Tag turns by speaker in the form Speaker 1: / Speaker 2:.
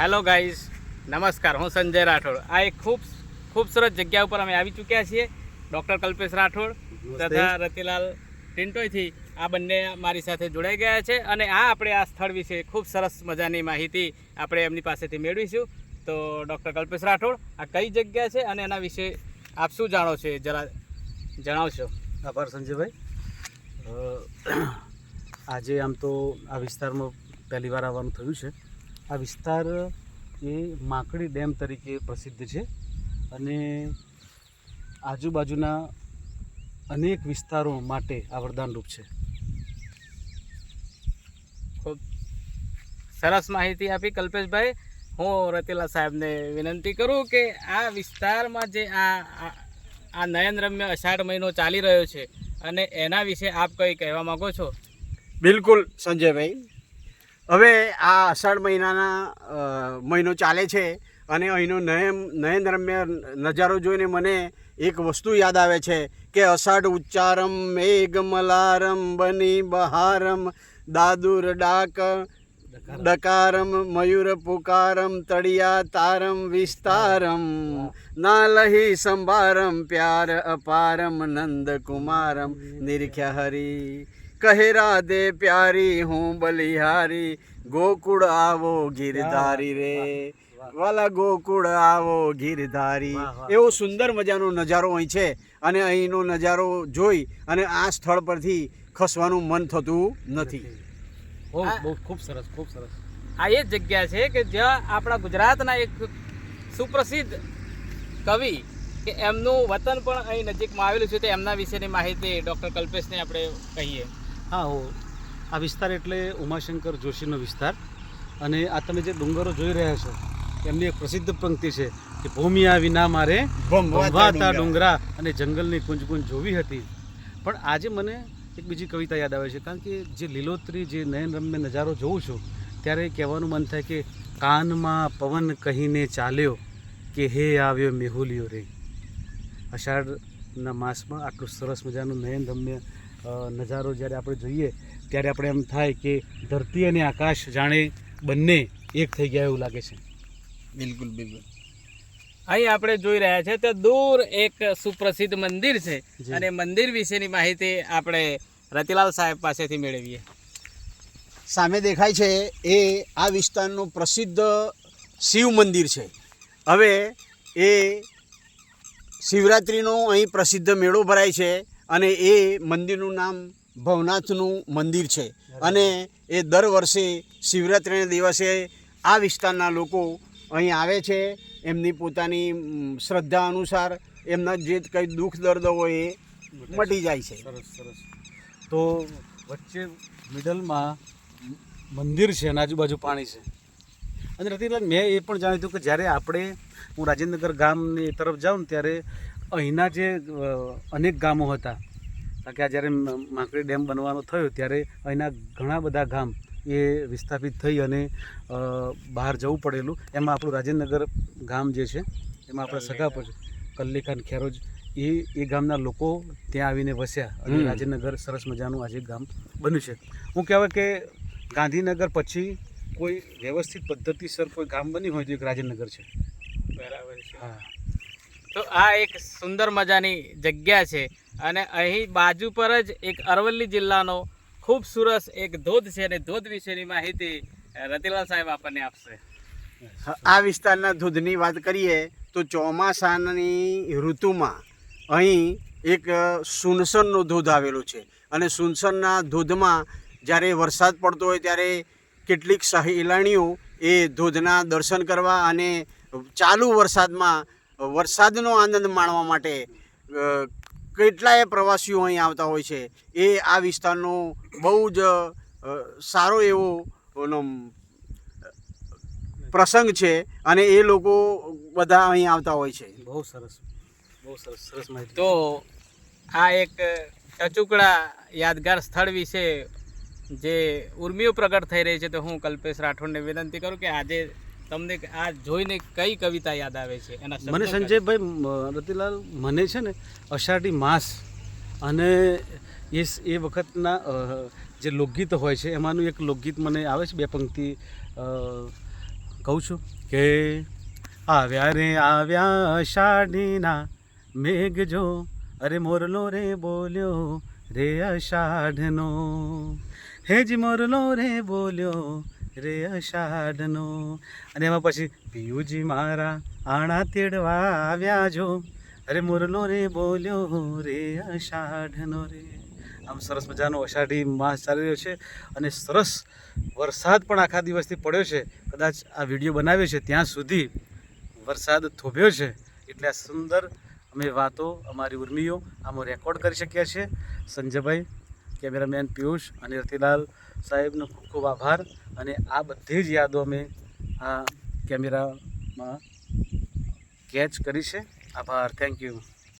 Speaker 1: Hello guys નમસ્કાર. હું સંજય રાઠોડ. આ એક ખૂબ ખૂબસૂરત જગ્યા ઉપર અમે આવી ચૂક્યા છીએ. ડૉક્ટર કલ્પેશ રાઠોડ તથા રતિલાલ ટિન્ટોયથી આ બંને મારી સાથે જોડાઈ ગયા છે અને આ આપણે આ સ્થળ વિશે ખૂબ સરસ મજાની માહિતી આપણે એમની પાસેથી મેળવીશું. તો ડૉક્ટર કલ્પેશ રાઠોડ આ કઈ જગ્યા છે અને એના વિશે આપ શું જાણો છો એ જરા જણાવશો.
Speaker 2: આભાર સંજયભાઈ. આજે આમ તો આ વિસ્તારમાં પહેલી વાર આવવાનું થયું છે. આ વિસ્તાર એ માકડી ડેમ તરીકે પ્રસિદ્ધ છે અને આજુબાજુના અનેક વિસ્તારો માટે આ વરદાનરૂપ છે.
Speaker 1: ખૂબ સરસ માહિતી આપી કલ્પેશભાઈ. હું રતિલા સાહેબને વિનંતી કરું કે આ વિસ્તારમાં જે આ આ- આ નયનરમ્ય અષાઢ મહિનો ચાલી રહ્યો છે અને એના વિશે આપ કંઈ કહેવા માંગો છો?
Speaker 3: બિલકુલ સંજયભાઈ. હવે આ અષાઢ મહિનાના મહિનો ચાલે છે અને અહીંનો નયન નયનરમ્ય નજારો જોઈને મને એક વસ્તુ યાદ આવે છે કે અષાઢ ઉચ્ચારમ મેઘ મલારમ બની બહારમ દાદુર ડાક ડકારમ. મયુર પુકારમ તળિયા તારમ વિસ્તારમ નાલહી સંભારમ પ્યાર અપારમ નંદ કુમારમ નિરખ્યા હરી. કહે રાધે પ્યારી હું બલિહારી ગોકુળ આવો ગીરધારી રે. વાલા ગોકુળ આવો ગીરધારી. એવો સુંદર મજાનો નજારો અહીં છે અને અહીંનો નજારો જોઈ અને આ સ્થળ પરથી ખસવાનું મન થતું નથી.
Speaker 2: બહુ ખૂબ સરસ ખૂબ સરસ.
Speaker 1: આ એ જ જગ્યા છે કે જ્યાં આપણા ગુજરાતના એક સુપ્રસિદ્ધ કવિ કે એમનું વતન પણ અહીં નજીકમાં આવેલું છે તો એમના વિશેની માહિતી ડૉક્ટર કલ્પેશને આપણે કહીએ.
Speaker 2: હા હો આ વિસ્તાર એટલે ઉમાશંકર જોશીનો વિસ્તાર. અને આ તમે જે ડુંગરો જોઈ રહ્યા છો એમની એક પ્રસિદ્ધ પંક્તિ છે કે ભૂમિ આવી વિના મારે ભંભાતા ડુંગરા. અને જંગલની કુંજ કુંજ જોવી હતી. પણ આજે મને એક બીજી કવિતા યાદ આવે છે કારણ કે જે લીલોતરી જે નયનરમ્ય નજારો જોઉં છું ત્યારે કહેવાનું મન થાય કે કાનમાં પવન કહીને ચાલ્યો કે હે આવ્યો મેહુલિયો રે. અષાઢના માસમાં આટલું સરસ મજાનું નયનરમ્ય અ, નજારો જ્યારે આપણે જોઈએ ત્યારે આપણે એમ થાય કે ધરતી અને આકાશ જાણે બંને એક થઈ ગયા એવું લાગે છે.
Speaker 3: બિલકુલ બિલકુલ.
Speaker 1: અહીં આપણે જોઈ રહ્યા છે તો દૂર એક સુપ્રસિદ્ધ મંદિર છે. અને મંદિર વિશેની માહિતી આપણે રતિલાલ સાહેબ પાસેથી મેળવીએ.
Speaker 3: સામે દેખાય છે એ આ વિસ્તારનું પ્રસિદ્ધ શિવ મંદિર છે. હવે એ શિવરાત્રિનો અહીં પ્રસિદ્ધ મેળો ભરાય છે. અને એ મંદિરનું નામ ભવનાથનું મંદિર છે. અને એ દર વર્ષે શિવરાત્રિના દિવસે આ વિસ્તારના લોકો અહીં આવે છે. એમની પોતાની શ્રદ્ધા અનુસાર એમના જે કંઈ દુઃખ દર્દ હોય એ મટી જાય છે.
Speaker 2: સરસ સરસ. તો વચ્ચે મિડલમાં મંદિર છે અને આજુબાજુ પાણી છે. અને રતિલાલ મેં એ પણ જાણ્યું હતું કે જ્યારે આપણે હું રાજેન્દ્રનગર ગામની તરફ જાઉં ત્યારે અહીંના જે અનેક ગામો હતા કારણ કે આ જ્યારે માંકડી ડેમ બનવાનો થયો ત્યારે અહીંના ઘણા બધા ગામ એ વિસ્થાપિત થઈ અને બહાર જવું પડેલું. એમાં આપણું રાજેન્દ્રનગર ગામ જે છે એમાં આપણા સગા પર કલ્લીખાન ખેરોજ એ એ ગામના લોકો ત્યાં આવીને વસ્યા અને. રાજેન્દ્રનગર સરસ મજાનું આજે ગામ બન્યું છે. હું કહેવાય કે ગાંધીનગર પછી કોઈ વ્યવસ્થિત પદ્ધતિસર કોઈ ગામ બન્યું હોય તો એક રાજેન્દ્રનગર છે.
Speaker 1: બરાબર છે.
Speaker 2: હા.
Speaker 1: તો આ એક સુંદર મજાની જગ્યા છે અને અહીં બાજુ પર જ એક અરવલ્લી જિલ્લાનો ખૂબસૂરત એક ધોધ છે અને ધોધ વિશેની માહિતી રતિલાલ સાહેબ આપણને આપશે.
Speaker 3: આ વિસ્તારના ધોધની વાત કરીએ તો ચોમાસાની ઋતુમાં અહીં એક સુનસનનો ધોધ આવેલો છે અને સુનસનના ધોધમાં જ્યારે વરસાદ પડતો હોય ત્યારે કેટલીક સહેલાણીઓ એ ધોધના દર્શન કરવા અને ચાલુ વરસાદમાં વરસાદનો આનંદ માણવા માટે કેટલાય પ્રવાસીઓ અહીં આવતા હોય છે. એ આ વિસ્તારનો બહુ જ સારો એવો પ્રસંગ છે અને એ લોકો બધા અહીં આવતા હોય છે.
Speaker 2: બહુ સરસ. બહુ સરસ સરસ માહિતી.
Speaker 1: તો આ એક ટચુકડા યાદગાર સ્થળ વિશે જે ઉર્મિઓ પ્રગટ થઈ રહી છે તો હું કલ્પેશ રાઠોડને વિનંતી કરું કે આજે તમને આ જોઈને કઈ કવિતા યાદ આવે છે? એના
Speaker 2: મને સંજયભાઈ રતિલાલ મને છે ને અષાઢી માસ અને એ એ વખતના જે લોકગીત હોય છે એમાંનું એક લોકગીત મને આવે છે બે પંક્તિ કહું છું કે આવ્યા રે આવ્યા અષાઢીના મેઘ જો અરે મોરલો રે બોલ્યો રે અષાઢનો. હેજ મોરલો રે બોલ્યો રે અષાઢનો. અને એમાં પછી પિયુજી મારા આણા તેડવા આવ્યા જો. અરે મુરલો રે બોલ્યો રે અષાઢનો રે. આમ સરસ મજાનો અષાઢી માસ ચાલી રહ્યો છે અને સરસ વરસાદ પણ આખા દિવસથી પડ્યો છે. કદાચ આ વીડિયો બનાવ્યો છે ત્યાં સુધી વરસાદ થોભ્યો છે. એટલે આ સુંદર અમે વાતો, અમારી ઉર્મિઓ આમાં રેકોર્ડ કરી શક્યા છીએ. સંજયભાઈ કેમેરામેન પિયુષ અને રતિલાલ સાહેબનો ખૂબ ખૂબ આભાર અને આ બધી જ યાદો અમે આ કેમેરામાં કેચ કરી છે. આભાર. Thank you